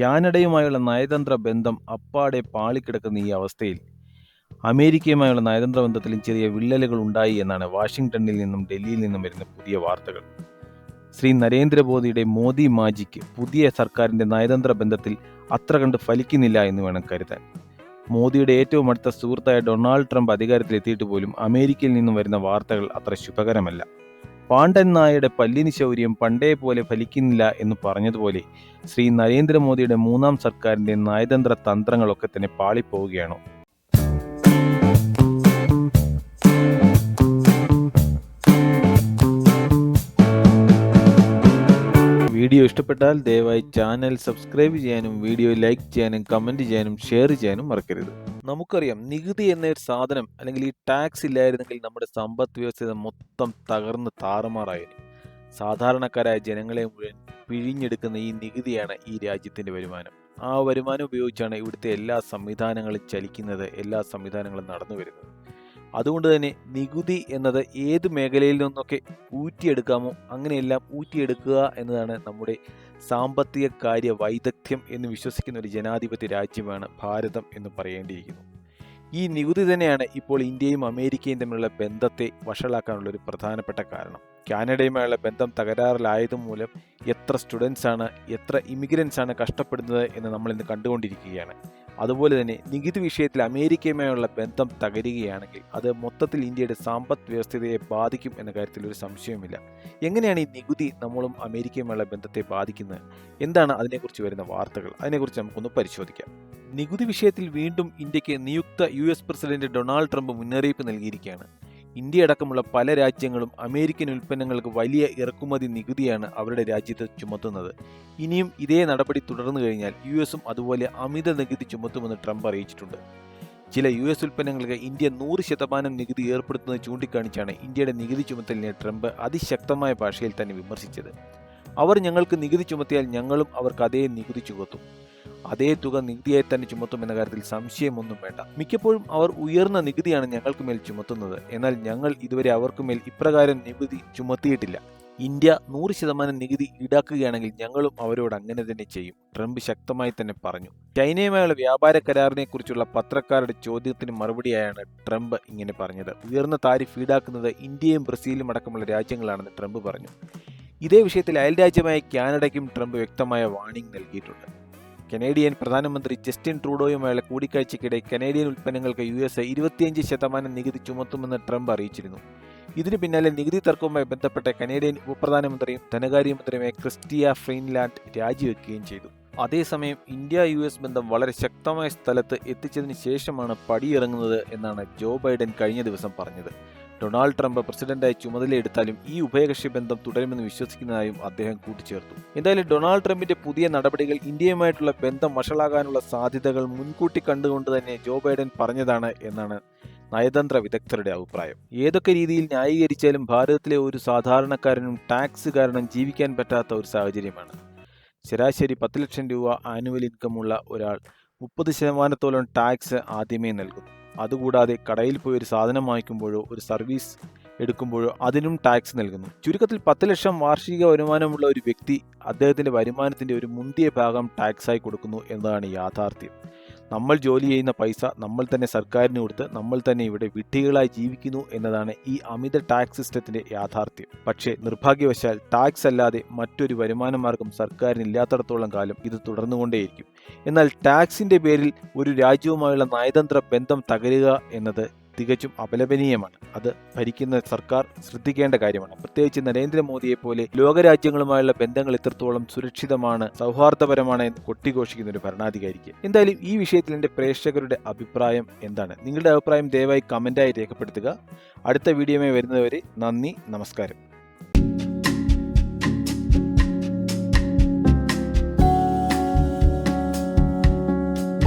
കാനഡയുമായുള്ള നയതന്ത്ര ബന്ധം അപ്പാടെ പാളിക്കിടക്കുന്ന ഈ അവസ്ഥയിൽ അമേരിക്കയുമായുള്ള നയതന്ത്ര ബന്ധത്തിലും ചെറിയ വിള്ളലുകൾ ഉണ്ടായി എന്നാണ് വാഷിംഗ്ടണിൽ നിന്നും ഡൽഹിയിൽ നിന്നും വരുന്ന പുതിയ വാർത്തകൾ. ശ്രീ നരേന്ദ്രമോദിയുടെ മോദി മാജിക്ക് പുതിയ സർക്കാരിന്റെ നയതന്ത്ര ബന്ധത്തിൽ അത്ര കണ്ട് ഫലിക്കുന്നില്ല എന്ന് വേണം കരുതാൻ. മോദിയുടെ ഏറ്റവും അടുത്ത സുഹൃത്തായ ഡൊണാൾഡ് ട്രംപ് അധികാരത്തിലെത്തിയിട്ട് പോലും അമേരിക്കയിൽ നിന്നും വരുന്ന വാർത്തകൾ അത്ര ശുഭകരമല്ല. പാണ്ഡൻ നായയുടെ പല്ലിന് ശൗര്യം പണ്ടേ പോലെ ഫലിക്കുന്നില്ല എന്ന് പറഞ്ഞതുപോലെ ശ്രീ നരേന്ദ്രമോദിയുടെ മൂന്നാം സർക്കാരിന്റെ നയതന്ത്ര തന്ത്രങ്ങളൊക്കെ തന്നെ പാളിപ്പോവുകയാണോ. വീഡിയോ ഇഷ്ടപ്പെട്ടാൽ ദയവായി ചാനൽ സബ്സ്ക്രൈബ് ചെയ്യാനും വീഡിയോ ലൈക്ക് ചെയ്യാനും കമന്റ് ചെയ്യാനും ഷെയർ ചെയ്യാനും മറക്കരുത്. നമുക്കറിയാം നികുതി എന്ന ഒരു സാധനം അല്ലെങ്കിൽ ഈ ടാക്സ് ഇല്ലായിരുന്നെങ്കിൽ നമ്മുടെ സമ്പദ് വ്യവസ്ഥ മൊത്തം തകർന്ന് താറുമാറായിരുന്നു സാധാരണക്കാരായ ജനങ്ങളെ മുഴുവൻ പിഴിഞ്ഞെടുക്കുന്ന ഈ നികുതിയാണ് ഈ രാജ്യത്തിന്റെ വരുമാനം. ആ വരുമാനം ഉപയോഗിച്ചാണ് ഇവിടുത്തെ എല്ലാ സംവിധാനങ്ങളും ചലിക്കുന്നത് എല്ലാ സംവിധാനങ്ങളും നടന്നു വരുന്നത് അതുകൊണ്ട് തന്നെ നികുതി എന്നത് ഏത് മേഖലയിൽ നിന്നൊക്കെ ഊറ്റിയെടുക്കാമോ അങ്ങനെയെല്ലാം ഊറ്റിയെടുക്കുക എന്നതാണ് നമ്മുടെ സാമ്പത്തിക കാര്യ വൈദഗ്ധ്യം എന്ന് വിശ്വസിക്കുന്ന ഒരു ജനാധിപത്യ രാജ്യമാണ് ഭാരതം എന്ന് പറയേണ്ടിയിരിക്കുന്നു. ഈ നികുതി തന്നെയാണ് ഇപ്പോൾ ഇന്ത്യയും അമേരിക്കയും തമ്മിലുള്ള ബന്ധത്തെ വഷളാക്കാനുള്ള ഒരു പ്രധാനപ്പെട്ട കാരണം. കാനഡയുമായുള്ള ബന്ധം തകരാറിലായതുമൂലം എത്ര സ്റ്റുഡൻസാണ് എത്ര ഇമിഗ്രൻസാണ് കഷ്ടപ്പെടുന്നത് എന്ന് നമ്മൾ ഇന്ന് കണ്ടുകൊണ്ടിരിക്കുകയാണ്. അതുപോലെ തന്നെ നികുതി വിഷയത്തിൽ അമേരിക്കയുമായുള്ള ബന്ധം തകരുകയാണെങ്കിൽ അത് മൊത്തത്തിൽ ഇന്ത്യയുടെ സാമ്പത്ത് വ്യവസ്ഥയെ ബാധിക്കും എന്ന കാര്യത്തിൽ ഒരു സംശയവുമില്ല. എങ്ങനെയാണ് ഈ നികുതി നമ്മളും അമേരിക്കയുമായുള്ള ബന്ധത്തെ ബാധിക്കുന്നത്? എന്താണ് അതിനെക്കുറിച്ച് വരുന്ന വാർത്തകൾ? അതിനെക്കുറിച്ച് നമുക്കൊന്ന് പരിശോധിക്കാം. നികുതി വിഷയത്തിൽ വീണ്ടും ഇന്ത്യയ്ക്ക് നിയുക്ത U S president Donald Trump മുന്നറിയിപ്പ് നൽകിയിരിക്കുകയാണ്. ഇന്ത്യ അടക്കമുള്ള പല രാജ്യങ്ങളും അമേരിക്കൻ ഉൽപ്പന്നങ്ങൾക്ക് വലിയ ഇറക്കുമതി നികുതിയാണ് അവരുടെ രാജ്യത്ത് ചുമത്തുന്നത്. ഇനിയും ഇതേ നടപടി തുടർന്നു കഴിഞ്ഞാൽ യു എസും അതുപോലെ അമിത നികുതി ചുമത്തുമെന്ന് ട്രംപ് അറിയിച്ചിട്ടുണ്ട്. ചില യു എസ് ഉൽപ്പന്നങ്ങൾക്ക് ഇന്ത്യ നൂറ് ശതമാനം നികുതി ഏർപ്പെടുത്തുന്നത് ചൂണ്ടിക്കാണിച്ചാണ് ഇന്ത്യയുടെ നികുതി ചുമത്തലിനെ ട്രംപ് അതിശക്തമായ ഭാഷയിൽ തന്നെ വിമർശിച്ചത്. അവർ ഞങ്ങൾക്ക് നികുതി ചുമത്തിയാൽ ഞങ്ങളും അവർക്ക് അതേ നികുതി ചുമത്തും. അതേ തുക നികുതിയായി തന്നെ ചുമത്തുമെന്ന കാര്യത്തിൽ സംശയമൊന്നും വേണ്ട. മിക്കപ്പോഴും അവർ ഉയർന്ന നികുതിയാണ് ഞങ്ങൾക്ക് മേൽ ചുമത്തുന്നത്. എന്നാൽ ഞങ്ങൾ ഇതുവരെ അവർക്ക് മേൽ ഇപ്രകാരം നികുതി ചുമത്തിയിട്ടില്ല. ഇന്ത്യ നൂറ് ശതമാനം നികുതി ഈടാക്കുകയാണെങ്കിൽ ഞങ്ങളും അവരോട് അങ്ങനെ തന്നെ ചെയ്യും ട്രംപ് ശക്തമായി തന്നെ പറഞ്ഞു. ചൈനയുമായുള്ള വ്യാപാര കരാറിനെ കുറിച്ചുള്ള പത്രക്കാരുടെ ചോദ്യത്തിന് മറുപടിയായാണ് ട്രംപ് ഇങ്ങനെ പറഞ്ഞത്. ഉയർന്ന താരിഫ് ഈടാക്കുന്നത് ഇന്ത്യയും ബ്രസീലും അടക്കമുള്ള രാജ്യങ്ങളാണെന്ന് ട്രംപ് പറഞ്ഞു. ഇതേ വിഷയത്തിൽ അയൽരാജ്യമായ കാനഡയ്ക്കും ട്രംപ് വ്യക്തമായ വാണിംഗ് നൽകിയിട്ടുണ്ട്. കനേഡിയൻ പ്രധാനമന്ത്രി ജസ്റ്റിൻ ട്രൂഡോയുമായുള്ള കൂടിക്കാഴ്ചയ്ക്കിടെ കനേഡിയൻ ഉൽപ്പന്നങ്ങൾക്ക് യു എസ് ഇരുപത്തിയഞ്ച് ശതമാനം നികുതി ചുമത്തുമെന്ന് ട്രംപ് അറിയിച്ചിരുന്നു. ഇതിനു പിന്നാലെ നികുതി തർക്കവുമായി ബന്ധപ്പെട്ട കനേഡിയൻ ഉപപ്രധാനമന്ത്രിയും ധനകാര്യമന്ത്രിയുമായ ക്രിസ്റ്റിയ ഫ്രീൻലാൻഡ് രാജിവെക്കുകയും ചെയ്തു. അതേസമയം ഇന്ത്യ യു എസ് ബന്ധം വളരെ ശക്തമായ സ്ഥലത്ത് എത്തിച്ചതിന് ശേഷമാണ് പടിയിറങ്ങുന്നത് എന്നാണ് ജോ ബൈഡൻ കഴിഞ്ഞ ദിവസം പറഞ്ഞത്. ഡൊണാൾഡ് ട്രംപ് പ്രസിഡന്റായി ചുമതലയെടുത്താലും ഈ ഉഭയകക്ഷി ബന്ധം തുടരുമെന്ന് വിശ്വസിക്കുന്നതായും അദ്ദേഹം കൂട്ടിച്ചേർത്തു. എന്തായാലും ഡൊണാൾഡ് ട്രംപിന്റെ പുതിയ നടപടികൾ ഇന്ത്യയുമായിട്ടുള്ള ബന്ധം വഷളാകാനുള്ള സാധ്യതകൾ മുൻകൂട്ടി കണ്ടുകൊണ്ട് തന്നെ ജോ ബൈഡൻ പറഞ്ഞതാണ് എന്നാണ് നയതന്ത്ര വിദഗ്ധരുടെ അഭിപ്രായം. ഏതൊക്കെ രീതിയിൽ ന്യായീകരിച്ചാലും ഭാരതത്തിലെ ഒരു സാധാരണക്കാരനും ടാക്സ് കാരണം ജീവിക്കാൻ പറ്റാത്ത ഒരു സാഹചര്യമാണ്. ശരാശരി പത്ത് ലക്ഷം രൂപ ആനുവൽ ഇൻകമുള്ള ഒരാൾ മുപ്പത് ശതമാനത്തോളം ടാക്സ് ആദ്യമേ നൽകുന്നു. അതുകൂടാതെ കടയിൽ പോയി ഒരു സാധനം വാങ്ങിക്കുമ്പോഴോ ഒരു സർവീസ് എടുക്കുമ്പോഴോ അതിനും ടാക്സ് നൽകുന്നു. ചുരുക്കത്തിൽ പത്ത് ലക്ഷം വാർഷിക വരുമാനമുള്ള ഒരു വ്യക്തി അദ്ദേഹത്തിന്റെ വരുമാനത്തിന്റെ ഒരു മുന്തിയ ഭാഗം ടാക്സായി കൊടുക്കുന്നു എന്നതാണ് യാഥാർത്ഥ്യം. നമ്മൾ ജോലി ചെയ്യുന്ന പൈസ നമ്മൾ തന്നെ സർക്കാരിന് കൊടുത്ത് നമ്മൾ തന്നെ ഇവിടെ വിഡ്ഢികളായി ജീവിക്കുന്നു എന്നതാണ് ഈ അമിത ടാക്സ് സിസ്റ്റത്തിന്റെ യാഥാർത്ഥ്യം. പക്ഷേ നിർഭാഗ്യവശാൽ ടാക്സ് അല്ലാതെ മറ്റൊരു വരുമാന മാർഗം സർക്കാരിന് ഇല്ലാത്തടത്തോളം കാലം ഇത് തുടർന്നുകൊണ്ടേയിരിക്കും. എന്നാൽ ടാക്സിന്റെ പേരിൽ ഒരു രാജ്യവുമായുള്ള നയതന്ത്ര ബന്ധം തകരുക എന്നത് തികച്ചും അപലപനീയമാണ്. അത് ഭരിക്കുന്ന സർക്കാർ ശ്രദ്ധിക്കേണ്ട കാര്യമാണ്. പ്രത്യേകിച്ച് നരേന്ദ്രമോദിയെ പോലെ ലോകരാജ്യങ്ങളുമായുള്ള ബന്ധങ്ങൾ എത്രത്തോളം സുരക്ഷിതമാണ് സൗഹാർദ്ദപരമാണ് എന്ന് കൊട്ടിഘോഷിക്കുന്ന ഒരു ഭരണാധികാരിക്ക്. എന്തായാലും ഈ വിഷയത്തിൽ എന്റെ പ്രേക്ഷകരുടെ അഭിപ്രായം എന്താണ്? നിങ്ങളുടെ അഭിപ്രായം ദയവായി കമന്റായി രേഖപ്പെടുത്തുക. അടുത്ത വീഡിയോയുമായി വരുന്നതുവരെ നന്ദി നമസ്കാരം.